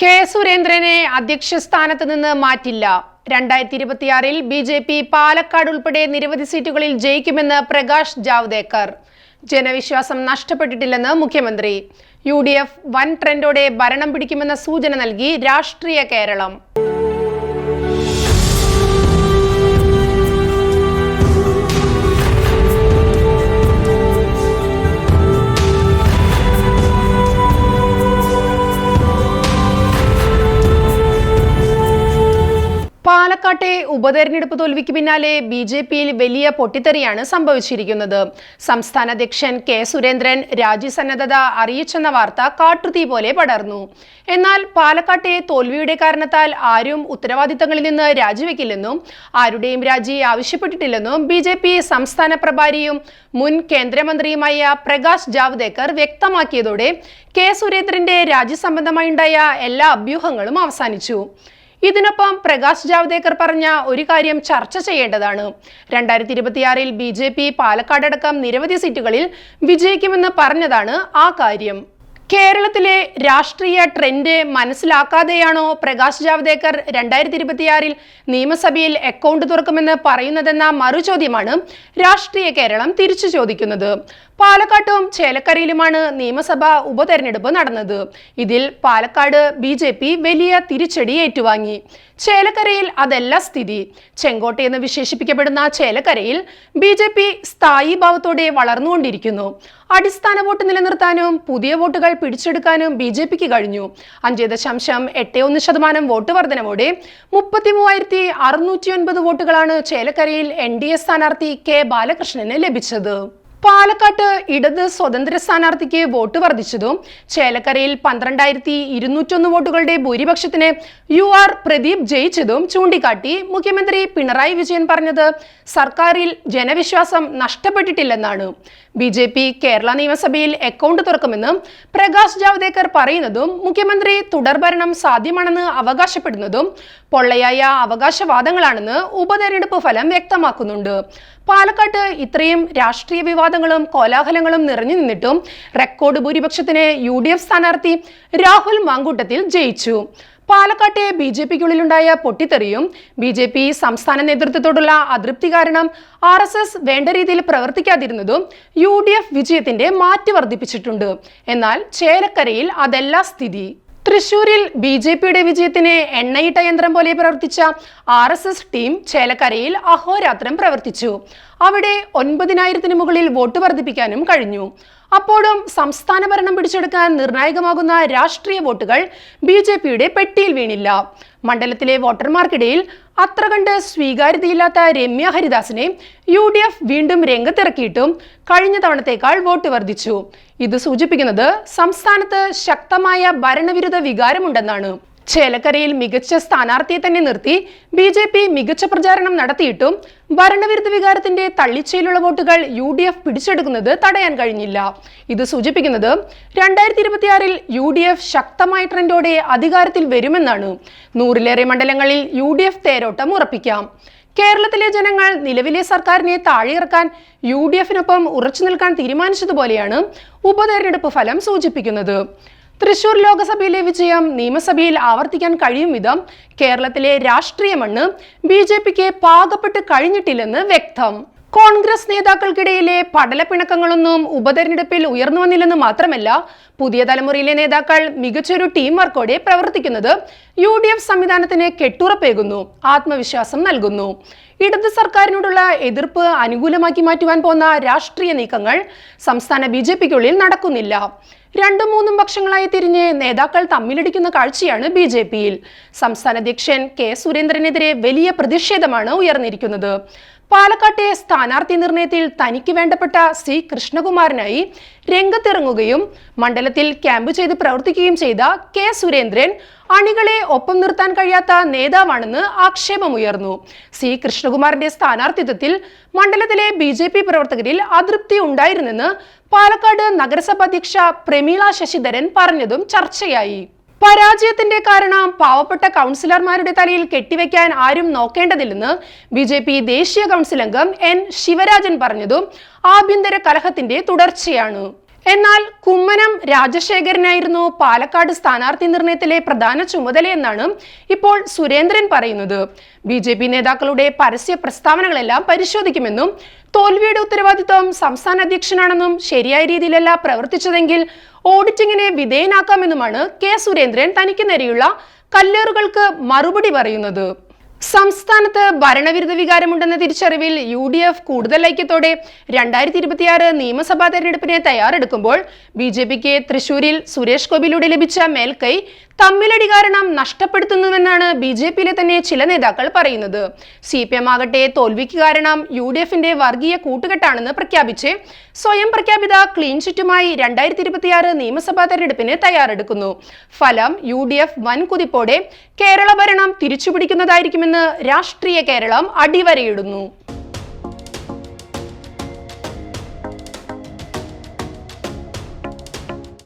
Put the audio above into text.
K സുരേന്ദ്രനെ അധ്യക്ഷ സ്ഥാനത്ത് നിന്ന് മാറ്റില്ല. രണ്ടായിരത്തി ഇരുപത്തിയാറിൽ ബി ജെ പി പാലക്കാട് ഉൾപ്പെടെ നിരവധി സീറ്റുകളിൽ ജയിക്കുമെന്ന് പ്രകാശ് ജാവ്ദേക്കർ. ജനവിശ്വാസം നഷ്ടപ്പെട്ടിട്ടില്ലെന്ന് മുഖ്യമന്ത്രി. യു ഡി എഫ് വൻ ട്രെൻഡോടെ ഭരണം പിടിക്കുമെന്ന സൂചന നൽകി രാഷ്ട്രീയ കേരളം. പാലക്കാട്ടെ ഉപതെരഞ്ഞെടുപ്പ് തോൽവിക്ക് പിന്നാലെ ബി ജെ പിയിൽ വലിയ പൊട്ടിത്തെറിയാണ് സംഭവിച്ചിരിക്കുന്നത്. സംസ്ഥാന അധ്യക്ഷൻ കെ സുരേന്ദ്രൻ രാജ്യസന്നദ്ധത അറിയിച്ചെന്ന വാർത്ത കാട്ടുതീ പോലെ പടർന്നു. എന്നാൽ പാലക്കാട്ടെ തോൽവിയുടെ കാരണത്താൽ ആരും ഉത്തരവാദിത്തങ്ങളിൽ നിന്ന് രാജിവെക്കില്ലെന്നും ആരുടെയും രാജി ആവശ്യപ്പെട്ടിട്ടില്ലെന്നും ബി ജെ പി സംസ്ഥാന പ്രഭാരിയും മുൻ കേന്ദ്രമന്ത്രിയുമായ പ്രകാശ് ജാവ്ദേക്കർ വ്യക്തമാക്കിയതോടെ കെ സുരേന്ദ്രന്റെ രാജി സംബന്ധമായുണ്ടായ എല്ലാ അഭ്യൂഹങ്ങളും അവസാനിച്ചു. ഇതിനൊപ്പം പ്രകാശ് ജാവ്ദേക്കർ പറഞ്ഞ ഒരു കാര്യം ചർച്ച ചെയ്യേണ്ടതാണ്. രണ്ടായിരത്തി ഇരുപത്തിയാറിൽ ബി ജെ പി പാലക്കാടടക്കം നിരവധി സീറ്റുകളിൽ വിജയിക്കുമെന്ന് പറഞ്ഞതാണ് ആ കാര്യം. കേരളത്തിലെ രാഷ്ട്രീയ ട്രെൻഡ് മനസ്സിലാക്കാതെയാണോ പ്രകാശ് ജാവ്ദേക്കർ രണ്ടായിരത്തി ഇരുപത്തിയാറിൽ നിയമസഭയിൽ അക്കൗണ്ട് തുറക്കുമെന്ന് പറയുന്നതെന്ന മറുചോദ്യമാണ് രാഷ്ട്രീയ കേരളം തിരിച്ചു ചോദിക്കുന്നത്. പാലക്കാട്ടും ചേലക്കരയിലുമാണ് നിയമസഭാ ഉപതെരഞ്ഞെടുപ്പ് നടന്നത്. ഇതിൽ പാലക്കാട് ബി വലിയ തിരിച്ചടി ഏറ്റുവാങ്ങി. ചേലക്കരയിൽ അതല്ല സ്ഥിതി. ചെങ്കോട്ട എന്ന് വിശേഷിപ്പിക്കപ്പെടുന്ന ചേലക്കരയിൽ ബി ജെ പി സ്ഥായി ഭാവത്തോടെ വളർന്നുകൊണ്ടിരിക്കുന്നു. അടിസ്ഥാന വോട്ട് നിലനിർത്താനും പുതിയ വോട്ടുകൾ പിടിച്ചെടുക്കാനും ബി ജെ പിക്ക് കഴിഞ്ഞു. അഞ്ച് ദശാംശം എട്ട് ഒന്ന് ശതമാനം വോട്ട് വർധനവോടെ മുപ്പത്തി മൂവായിരത്തി അറുന്നൂറ്റി ഒൻപത് വോട്ടുകളാണ് ചേലക്കരയിൽ എൻ ഡി എ സ്ഥാനാർത്ഥി കെ ബാലകൃഷ്ണന് ലഭിച്ചത്. പാലക്കാട്ട് ഇടത് സ്വതന്ത്ര സ്ഥാനാർത്ഥിക്ക് വോട്ട് വർദ്ധിച്ചതും ചേലക്കരയിൽ പന്ത്രണ്ടായിരത്തി ഇരുന്നൂറ്റൊന്ന് വോട്ടുകളുടെ ഭൂരിപക്ഷത്തിന് യു ആർ പ്രദീപ് ജയിച്ചതും ചൂണ്ടിക്കാട്ടി മുഖ്യമന്ത്രി പിണറായി വിജയൻ പറഞ്ഞത് സർക്കാരിൽ ജനവിശ്വാസം നഷ്ടപ്പെട്ടിട്ടില്ലെന്നാണ്. ബി ജെ പി കേരള നിയമസഭയിൽ അക്കൗണ്ട് തുറക്കുമെന്നും പ്രകാശ് ജാവ്ദേക്കർ പറയുന്നതും മുഖ്യമന്ത്രി തുടർഭരണം സാധ്യമാണെന്ന് അവകാശപ്പെടുന്നതും പൊള്ളയായ അവകാശവാദങ്ങളാണെന്ന് ഉപതെരഞ്ഞെടുപ്പ് ഫലം വ്യക്തമാക്കുന്നുണ്ട്. പാലക്കാട്ട് ഇത്രയും രാഷ്ട്രീയ വിവാദങ്ങളും കോലാഹലങ്ങളും നിറഞ്ഞു നിന്നിട്ടും റെക്കോർഡ് ഭൂരിപക്ഷത്തിന് യു ഡി എഫ് സ്ഥാനാർത്ഥി രാഹുൽ മാങ്കൂട്ടത്തിൽ ജയിച്ചു. പാലക്കാട്ടെ ബി ജെ പിക്കുള്ളിലുണ്ടായ പൊട്ടിത്തെറിയും ബി ജെ പി സംസ്ഥാന നേതൃത്വത്തോടുള്ള അതൃപ്തി കാരണം ആർ എസ് എസ് വേണ്ട രീതിയിൽ പ്രവർത്തിക്കാതിരുന്നതും യു ഡി എഫ് വിജയത്തിന്റെ മാറ്റി വർദ്ധിപ്പിച്ചിട്ടുണ്ട്. എന്നാൽ ചേലക്കരയിൽ അതല്ല സ്ഥിതി. തൃശൂരിൽ ബി ജെ പിയുടെ വിജയത്തിന് എണ്ണയിട്ട യന്ത്രം പോലെ പ്രവർത്തിച്ച ആർ എസ് എസ് ടീം ചേലക്കരയിൽ അഹോരാത്രം പ്രവർത്തിച്ചു. അവിടെ ഒൻപതിനായിരത്തിന് മുകളിൽ വോട്ട് വർദ്ധിപ്പിക്കാനും കഴിഞ്ഞു. അപ്പോഴും സംസ്ഥാന ഭരണം പിടിച്ചെടുക്കാൻ നിർണായകമാകുന്ന രാഷ്ട്രീയ വോട്ടുകൾ ബി ജെ പിയുടെ പെട്ടിയിൽ വീണില്ല. മണ്ഡലത്തിലെ വോട്ടർമാർക്കിടയിൽ അത്ര കണ്ട് സ്വീകാര്യതയില്ലാത്ത രമ്യ ഹരിദാസിനെ യു ഡി എഫ് വീണ്ടും രംഗത്തിറക്കിയിട്ടും കഴിഞ്ഞ തവണത്തേക്കാൾ വോട്ട് വർദ്ധിച്ചു. ഇത് സൂചിപ്പിക്കുന്നത് സംസ്ഥാനത്ത് ശക്തമായ ഭരണവിരുദ്ധ വികാരമുണ്ടെന്നാണ്. ചേലക്കരയിൽ മികച്ച സ്ഥാനാർത്ഥിയെ തന്നെ നിർത്തി ബി ജെ പി മികച്ച പ്രചാരണം നടത്തിയിട്ടും ഭരണവിരുദ്ധ വികാരത്തിന്റെ തള്ളിച്ചയിലുള്ള വോട്ടുകൾ യു ഡി എഫ് പിടിച്ചെടുക്കുന്നത് തടയാൻ കഴിഞ്ഞില്ല. ഇത് സൂചിപ്പിക്കുന്നത് രണ്ടായിരത്തി ഇരുപത്തിയാറിൽ യു ഡി എഫ് ശക്തമായ ട്രെൻഡോടെ അധികാരത്തിൽ വരുമെന്നാണ്. നൂറിലേറെ മണ്ഡലങ്ങളിൽ യു ഡി എഫ് തേരോട്ടം ഉറപ്പിക്കാം. കേരളത്തിലെ ജനങ്ങൾ നിലവിലെ സർക്കാരിനെ താഴെയിറക്കാൻ യു ഡി എഫിനൊപ്പം ഉറച്ചു നിൽക്കാൻ തീരുമാനിച്ചതുപോലെയാണ് ഉപതെരഞ്ഞെടുപ്പ് ഫലം സൂചിപ്പിക്കുന്നത്. തൃശൂർ ലോക്സഭയിലെ വിജയം നിയമസഭയിൽ ആവർത്തിക്കാൻ കഴിയും വിധം കേരളത്തിലെ രാഷ്ട്രീയ മണ്ണ് ബി ജെ പിക്ക് പാകപ്പെട്ട് കഴിഞ്ഞിട്ടില്ലെന്ന് വ്യക്തം. കോൺഗ്രസ് നേതാക്കൾക്കിടയിലെ പടലപ്പിണക്കങ്ങളൊന്നും ഉപതെരഞ്ഞെടുപ്പിൽ ഉയർന്നു വന്നില്ലെന്ന് മാത്രമല്ല പുതിയ തലമുറയിലെ നേതാക്കൾ മികച്ചൊരു ടീം വർക്കോടെ പ്രവർത്തിക്കുന്നത് യു ഡി എഫ് സംവിധാനത്തിന് കെട്ടുറപ്പേകുന്നു ആത്മവിശ്വാസം നൽകുന്നു. ഇടത് സർക്കാരിനോടുള്ള എതിർപ്പ് അനുകൂലമാക്കി മാറ്റുവാൻ പോന്ന രാഷ്ട്രീയ നീക്കങ്ങൾ സംസ്ഥാന ബി ജെ പിക്കുള്ളിൽ നടക്കുന്നില്ല. രണ്ടും മൂന്നും പക്ഷങ്ങളായി തിരിഞ്ഞ് നേതാക്കൾ തമ്മിലടിക്കുന്ന കാഴ്ചയാണ് ബി ജെ പിയിൽ. സംസ്ഥാന അധ്യക്ഷൻ കെ സുരേന്ദ്രനെതിരെ വലിയ പ്രതിഷേധമാണ് ഉയർന്നിരിക്കുന്നത്. പാലക്കാട്ടെ സ്ഥാനാർത്ഥി നിർണയത്തിൽ തനിക്ക് വേണ്ടപ്പെട്ട സി കൃഷ്ണകുമാറിനായി രംഗത്തിറങ്ങുകയും മണ്ഡലത്തിൽ ക്യാമ്പ് ചെയ്ത് പ്രവർത്തിക്കുകയും ചെയ്ത കെ സുരേന്ദ്രൻ അണികളെ ഒപ്പം നിർത്താൻ കഴിയാത്ത നേതാവാണെന്ന് ആക്ഷേപമുയർന്നു. സി കൃഷ്ണകുമാറിന്റെ സ്ഥാനാർത്ഥിത്വത്തിൽ മണ്ഡലത്തിലെ ബി ജെ പി പ്രവർത്തകരിൽ അതൃപ്തി ഉണ്ടായിരുന്നെന്ന് പാലക്കാട് നഗരസഭ അധ്യക്ഷ പ്രമീള ശശിധരൻ പറഞ്ഞതും ചർച്ചയായി. പരാജയത്തിന്റെ കാരണം പാവപ്പെട്ട കൗൺസിലർമാരുടെ തലയിൽ കെട്ടിവെക്കാൻ ആരും നോക്കേണ്ടതില്ലെന്ന് ബി ജെ പി ദേശീയ കൗൺസിൽ അംഗം എൻ ശിവരാജൻ പറഞ്ഞതും ആഭ്യന്തര കലഹത്തിന്റെ തുടർച്ചയാണ്. എന്നാൽ കുമ്മനം രാജശേഖരനായിരുന്നു പാലക്കാട് സ്ഥാനാർത്ഥി നിർണയത്തിലെ പ്രധാന ചുമതലയെന്നാണ് ഇപ്പോൾ സുരേന്ദ്രൻ പറയുന്നത്. ബി ജെ പി നേതാക്കളുടെ പരസ്യ പ്രസ്താവനകളെല്ലാം പരിശോധിക്കുമെന്നും തോൽവിയുടെ ഉത്തരവാദിത്വം സംസ്ഥാന അധ്യക്ഷനാണെന്നും ശരിയായ രീതിയിലല്ല പ്രവർത്തിച്ചതെങ്കിൽ ഓഡിറ്റിങ്ങിനെ വിധേയനാക്കാമെന്നുമാണ് കെ സുരേന്ദ്രൻ തനിക്ക് നേരെയുള്ള കല്ലേറുകൾക്ക് മറുപടി പറയുന്നത്. സംസ്ഥാനത്ത് ഭരണവിരുദ്ധ വികാരമുണ്ടെന്ന തിരിച്ചറിവിൽ യു ഡി എഫ് കൂടുതൽ ഐക്യത്തോടെ രണ്ടായിരത്തി ഇരുപത്തിയാറ് നിയമസഭാ തെരഞ്ഞെടുപ്പിന് തയ്യാറെടുക്കുമ്പോൾ ബി ജെ പിക്ക് തൃശൂരിൽ സുരേഷ് ഗോപിയിലൂടെ ലഭിച്ച മേൽക്കൈ തമ്മിലടി കാരണം നഷ്ടപ്പെടുത്തുന്നുവെന്നാണ് ബി ജെ പിയിലെ തന്നെ ചില നേതാക്കൾ പറയുന്നത്. സി പി എം ആകട്ടെ തോൽവിക്ക് കാരണം യു ഡി എഫിന്റെ വർഗീയ കൂട്ടുകെട്ടാണെന്ന് പ്രഖ്യാപിച്ച് സ്വയം പ്രഖ്യാപിത ക്ലീൻ ചിറ്റുമായി രണ്ടായിരത്തി ഇരുപത്തിയാറ് നിയമസഭാ തെരഞ്ഞെടുപ്പിന് തയ്യാറെടുക്കുന്നു. ഫലം യു ഡി എഫ് വൻ കുതിപ്പോടെ കേരള ഭരണം തിരിച്ചുപിടിക്കുന്നതായിരിക്കുമെന്ന് രാഷ്ട്രീയ കേരളം അടിവരയിടുന്നു.